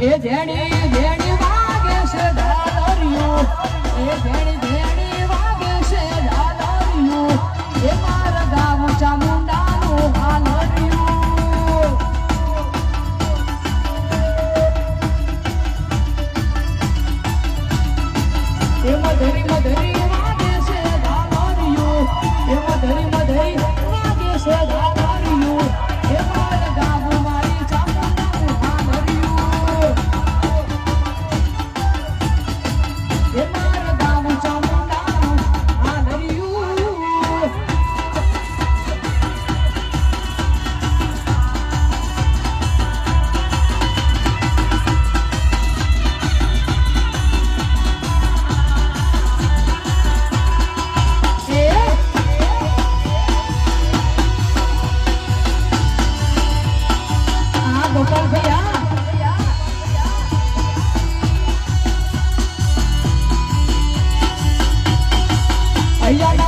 A જેણી જેણી ay, ay.